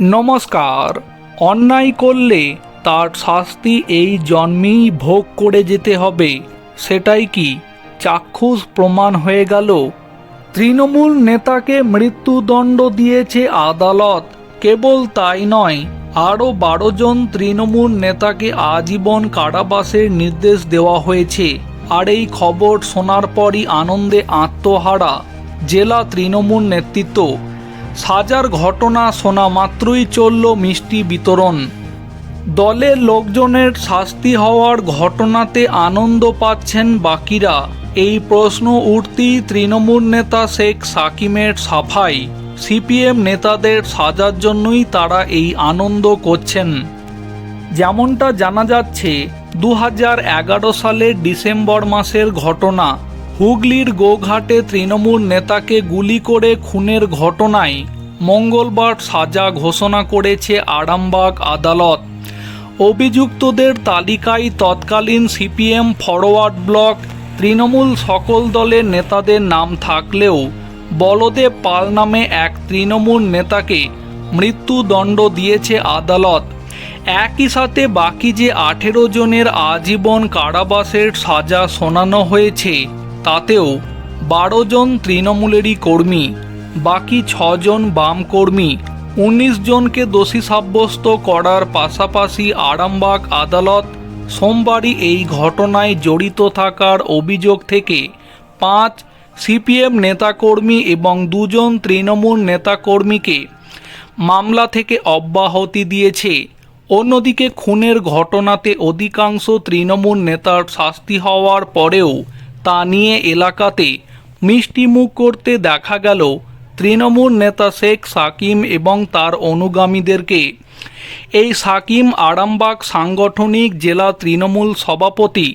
নমস্কার। অন্যায় করলে তার শাস্তি এই জন্মেই ভোগ করে যেতে হবে। সেটাই কি চাক্ষুষ প্রমাণ হয়ে গেল? তৃণমূল নেতাকে মৃত্যুদণ্ড দিয়েছে আদালত। কেবল তাই নয় আরও বারো জন তৃণমূল নেতাকে আজীবন কারাবাসের নির্দেশ দেওয়া হয়েছে। আর এই খবর শোনার পরই আনন্দে আত্মহারা। জেলা তৃণমূল নেতৃত্ব সাজার ঘটনা শোনা মাত্রই চলল মিষ্টি বিতরণ। দলের লোকজনের শাস্তি হওয়ার ঘটনাতে আনন্দ পাচ্ছেন বাকিরা। এই প্রশ্ন উঠতেই তৃণমূল নেতা শেখ সাকিমের সাফাই। সিপিএম নেতাদের সাজার জন্যই তারা এই আনন্দ করছেন। যেমনটা জানা যাচ্ছে দু সালের ডিসেম্বর মাসের ঘটনা। হুগলির গোঘাটে তৃণমূল নেতাকে গুলি করে খুনের ঘটনায় মঙ্গলবার সাজা ঘোষণা করেছে আরামবাগ আদালত। অভিযুক্তদের তালিকায় তৎকালীন সিপিএম ফরওয়ার্ড ব্লক, তৃণমূল সকল দলের নেতাদের নাম থাকলেও বলদেব পাল নামে এক তৃণমূল নেতাকে মৃত্যুদণ্ড দিয়েছে আদালত। একই সাথে বাকি যে আঠেরো জনের আজীবন কারাবাসের সাজা শোনানো হয়েছে তাতেও বারো জন তৃণমূলেরই কর্মী, বাকি ছজন বাম কর্মী উনিশ জনকে দোষী সাব্যস্ত করার পাশাপাশি আরামবাগ আদালত সোমবারই এই ঘটনায় জড়িত থাকার অভিযোগ থেকে পাঁচ সিপিএম নেতাকর্মী এবং দুজন তৃণমূল নেতাকর্মীকে মামলা থেকে অব্যাহতি দিয়েছে। অন্যদিকে খুনের ঘটনাতে অধিকাংশ তৃণমূল নেতার শাস্তি হওয়ার পরেও তা নিয়ে এলাকাতে মিষ্টিমুখ করতে দেখা গেল তৃণমূল নেতা শেখ সাকিম এবং তার অনুগামীদেরকে। এই সাকিম আরামবাগ সাংগঠনিক জেলা তৃণমূল সভাপতি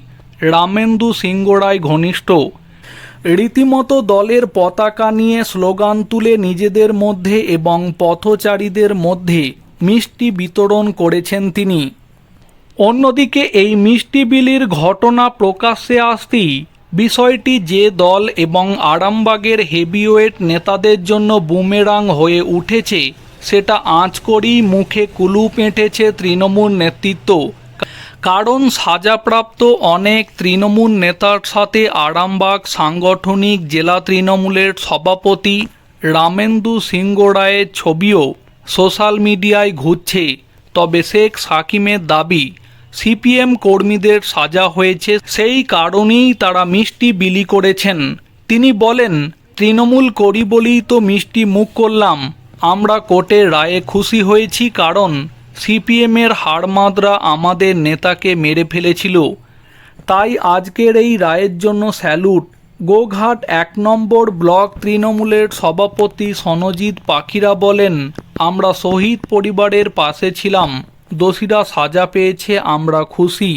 রামেন্দু সিংগড়ায় ঘনিষ্ঠ। রীতিমতো দলের পতাকা নিয়ে স্লোগান তুলে নিজেদের মধ্যে এবং পথচারীদের মধ্যে মিষ্টি বিতরণ করেছেন তিনি। অন্যদিকে এই মিষ্টি বিলির ঘটনা প্রকাশ্যে আসতেই বিষয়টি যে দল এবং আরামবাগের হেভিওয়েট নেতাদের জন্য বুমেরাং হয়ে উঠেছে, সেটা আঁচ করেই মুখে কুলু পেঁটেছে তৃণমূল নেতৃত্ব। কারণ সাজাপ্রাপ্ত অনেক তৃণমূল নেতার সাথে আরামবাগ সাংগঠনিক জেলা তৃণমূলের সভাপতি রামেন্দু সিংহ রায়ের ছবিও সোশ্যাল মিডিয়ায় ঘুরছে। তবে শেখ সাকিমের দাবি সিপিএম কর্মীদের সাজা হয়েছে, সেই কারণেই তারা মিষ্টি বিলি করেছেন। তিনি বলেন, তৃণমূল করি বলেই তো মিষ্টি মুখ করলাম। আমরা কোর্টের রায়ে খুশি হয়েছি কারণ সিপিএমের হাড়মাদরা আমাদের নেতাকে মেরে ফেলেছিল। তাই আজকের এই রায়ের জন্য স্যালুট। গোঘাট এক নম্বর ব্লক তৃণমূলের সভাপতি সনজিৎ পাখিরা বলেন, আমরা শহীদ পরিবারের পাশে ছিলাম। দোষীরা সাজা পেয়েছে আমরা খুশি।